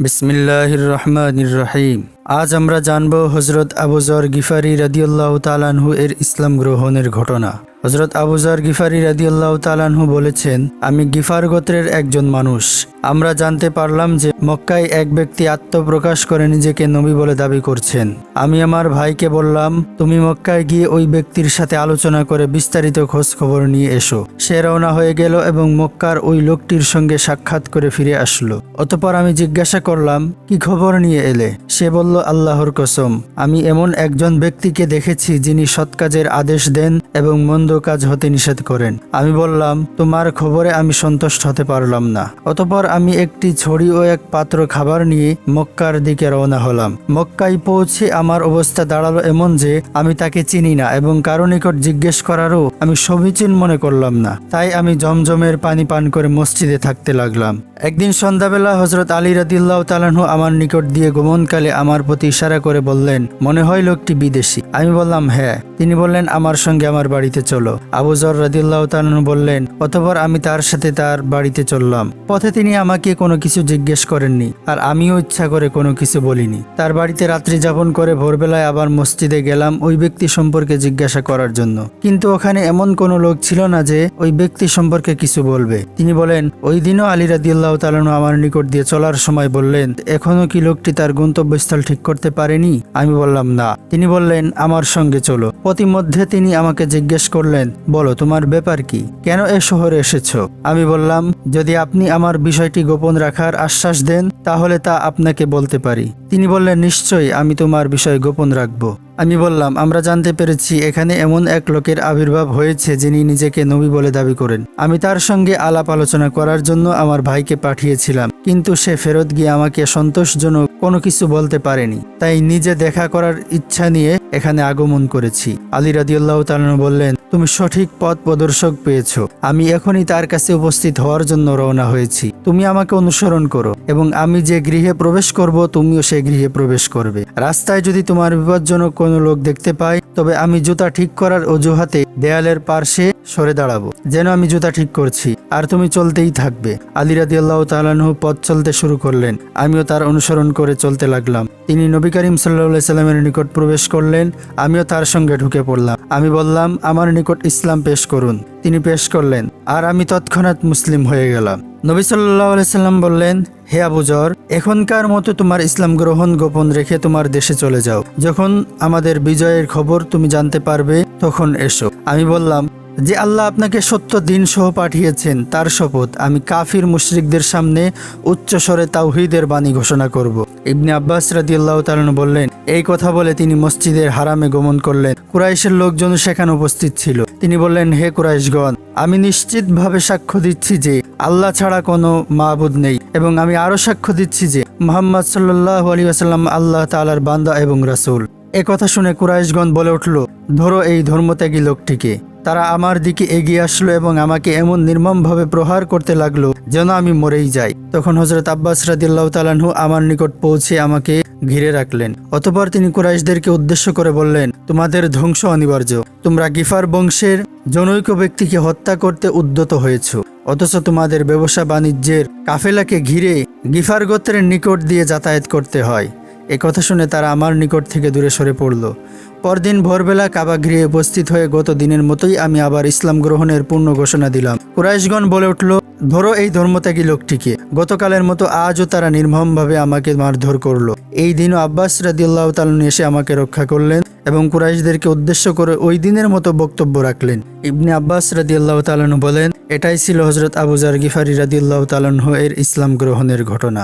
বিসমিল্লাহির রহমানির রহিম আজ আমরা জানব হজরত আবুজর গিফারি রাদিউল্লাহ তালানহু এর ইসলাম গ্রহণের ঘটনা। হজরত আবুজার গিফারি রাদিউল্লাহ তালানহু বলেছেন, আমি গিফার গোত্রের একজন মানুষ। আমরা জানতে পারলাম যে মক্কায় এক ব্যক্তি আত্মপ্রকাশ করে নিজেকে নবী বলে দাবি করছেন। আমি আমার ভাইকে বললাম, তুমি মক্কায় গিয়ে ওই ব্যক্তির সাথে আলোচনা করে বিস্তারিত খোঁজ খবর নিয়ে এসো। সে রওনা হয়ে গেল এবং মক্কার ওই লোকটির সঙ্গে সাক্ষাৎ করে ফিরে আসলো। অতপর আমি জিজ্ঞাসা করলাম, কি খবর নিয়ে এলে? সে বলল, আল্লাহর কসম, আমি এমন একজন ব্যক্তিকে দেখেছি যিনি সৎ কাজের আদেশ দেন এবং মন্দ কাজ হতে নিষেধ করেন। আমি বললাম, তোমার খবরে আমি সন্তুষ্ট হতে পারলাম না। অতপর আমি একটি ছড়ি ও এক পাত্র খাবার নিয়ে মক্কার দিকে রওনা হলাম। মক্কায় পৌঁছে আমার অবস্থা দাঁড়াল এমন যে আমি তাকে চিনি না এবং কারও নিকট জিজ্ঞেস করারও আমি সমীচীন মনে করলাম না। তাই আমি জমজমের পানি পান করে মসজিদে থাকতে লাগলাম। একদিন সন্ধ্যাবেলা হজরত আলী রাদিল্লাহ তালাহু আমার নিকট দিয়ে গমনকালে আমার প্রতি ইশারা করে বললেন, মনে হয় লোকটি বিদেশি। আমি বললাম হ্যাঁ। তিনি বললেন, আমার সঙ্গে আমার বাড়িতে চলো। আবুজর রাদিল্লাহ তালাহু বললেন, অতপর আমি তার সাথে তার বাড়িতে চললাম। পথে তিনি আমাকে কোনো কিছু জিজ্ঞেস করেননি, আর আমিও ইচ্ছা করে কোনো কিছু বলিনি। তার বাড়িতে রাত্রি যাপন করে ভোরবেলায় আবার মসজিদে গেলাম ওই ব্যক্তি সম্পর্কে জিজ্ঞাসা করার জন্য। কিন্তু ওখানে এমন কোনো লোক ছিল না যে ওই ব্যক্তি সম্পর্কে কিছু বলবে। তিনি বলেন, ওই দিনও আলী রাদিউল্লাহ তালানু আমার নিকট দিয়ে চলার সময় বললেন, এখনও কি লোকটি তার গন্তব্যস্থল ঠিক করতে পারেনি? আমি বললাম, না। তিনি বললেন, আমার সঙ্গে চলো। প্রতিমধ্যে তিনি আমাকে জিজ্ঞেস করলেন, বলো, তোমার ব্যাপার কি? কেন এ শহরে এসেছ? আমি বললাম, যদি আপনি আমার বিষয়টি গোপন রাখার আশ্বাস দেন, তাহলে তা আপনাকে বলতে পারি। তিনি বললেন, নিশ্চয়ই, আমি তোমার বিষয় গোপন রাখব। আমি বললাম, আমরা জানতে পেরেছি এখানে এমন এক লোকের আবির্ভাব হয়েছে যিনি নিজেকে নবী বলে দাবি করেন। আমি তার সঙ্গে আলাপ আলোচনা করার জন্য আমার ভাইকে পাঠিয়েছিলাম, কিন্তু সে ফেরত গিয়ে আমাকে সন্তোষজনক কোনো কিছু বলতে পারেনি। তাই নিজে দেখা করার ইচ্ছা নিয়ে এখানে আগমন করেছি। আলী রাদিউল্লাহ তালন বললেন তুমি সঠিক পথ প্রদর্শক পেয়েছ। আমি এখনই তার কাছে উপস্থিত হওয়ার জন্য রওনা হয়েছি। তুমি আমাকে অনুসরণ করো এবং আমি যে গৃহে প্রবেশ করব, তুমিও সেই গৃহে প্রবেশ করবে। রাস্তায় যদি তোমার বিপজ্জনক কোনো লোক দেখতে পাই তবে আমি জুতা ঠিক করার অজুহাতে দেয়ালের পার্শ্বে সরে দাঁড়াবো। যেন আমি জুতা ঠিক করছি। আর তুমি চলতেই থাকবে। আলী আল্লাহ তালানহু পথ চলতে শুরু করলেন। আমিও তার অনুসরণ করে চলতে লাগলাম। তিনি নবী করিম সাল্লা সাল্লামের নিকট প্রবেশ করলেন। আমিও তার সঙ্গে ঢুকে পড়লাম। আমি বললাম, আমার নিকট ইসলাম পেশ করুন। তিনি পেশ করলেন। আর আমি তৎক্ষণাৎ মুসলিম হয়ে গেলাম। নবী সাল্লাহ সাল্লাম বললেন, হে আবুজর এখনকার মতো তোমার ইসলাম গ্রহণ গোপন রেখে তোমার দেশে চলে যাও যখন আমাদের বিজয়ের খবর তুমি জানতে পারবে, তখন এসো আমি বললাম, যে আল্লাহ আপনাকে সত্য দিন সহ পাঠিয়েছেন, তার শপথ আমি কাফির মুশরিকদের সামনে উচ্চস্বরে তাওহিদের বাণী ঘোষণা করব। ইবনে আব্বাস রাদিয়াল্লাহু তাআলা বললেন এই কথা বলে তিনি মসজিদের হারামে গমন করলেন। কুরাইশের লোকজন সেখানে উপস্থিত ছিল। তিনি বললেন, হে কুরাইশগণ, আমি নিশ্চিতভাবে সাক্ষ্য দিচ্ছি যে আল্লাহ ছাড়া কোনো মাহবুদ নেই এবং আমি আরও সাক্ষ্য দিচ্ছি যে মোহাম্মদ সাল্লাহ আলী আসাল্লাম আল্লাহ তালার বান্দা এবং রাসূল। এ কথা শুনে কুরাইশগণ বলে উঠল, ধরো এই ধর্মত্যাগী লোকটিকে। তারা আমার দিকে এগিয়ে আসলো এবং আমাকে এমন নির্মমভাবে প্রহার করতে লাগল যেন আমি মরেই যাই। তখন হজরত আব্বাস রাদিল্লাহ তালানহু আমার নিকট পৌঁছে আমাকে ঘিরে রাখলেন। অতপর তিনি কুরাইশদেরকে উদ্দেশ্য করে বললেন, তোমাদের ধ্বংস অনিবার্য। তোমরা গিফার বংশের জনৈক ব্যক্তিকে হত্যা করতে উদ্যত হয়েছ। অথচ তোমাদের ব্যবসা বাণিজ্যের কাফেলাকে ঘিরে গিফার গোত্রের নিকট দিয়ে যাতায়াত করতে হয়। এ কথা শুনে তারা আমার নিকট থেকে দূরে সরে পড়ল। পরদিন ভোরবেলা কাবা গৃহে উপস্থিত হয়ে গত দিনের মতোই আমি আবার ইসলাম গ্রহণের পূর্ণ ঘোষণা দিলাম। কুরাইশগণ বলে উঠল, ধরো এই ধর্মত্যাগী লোকটিকে। গতকালের মতো আজও তারা নির্মমভাবে আমাকে মারধর করল। এই দিনও আব্বাস রাদিউল্লাহ তালন এসে আমাকে রক্ষা করলেন এবং কুরাইশদেরকে উদ্দেশ্য করে ওই দিনের মতো বক্তব্য রাখলেন। ইবনে আব্বাস রাদিউল্লাহ তালন বলেন, এটাই ছিল হজরত আবুজার গিফারি রাদিউল্লাহ তালন এর ইসলাম গ্রহণের ঘটনা।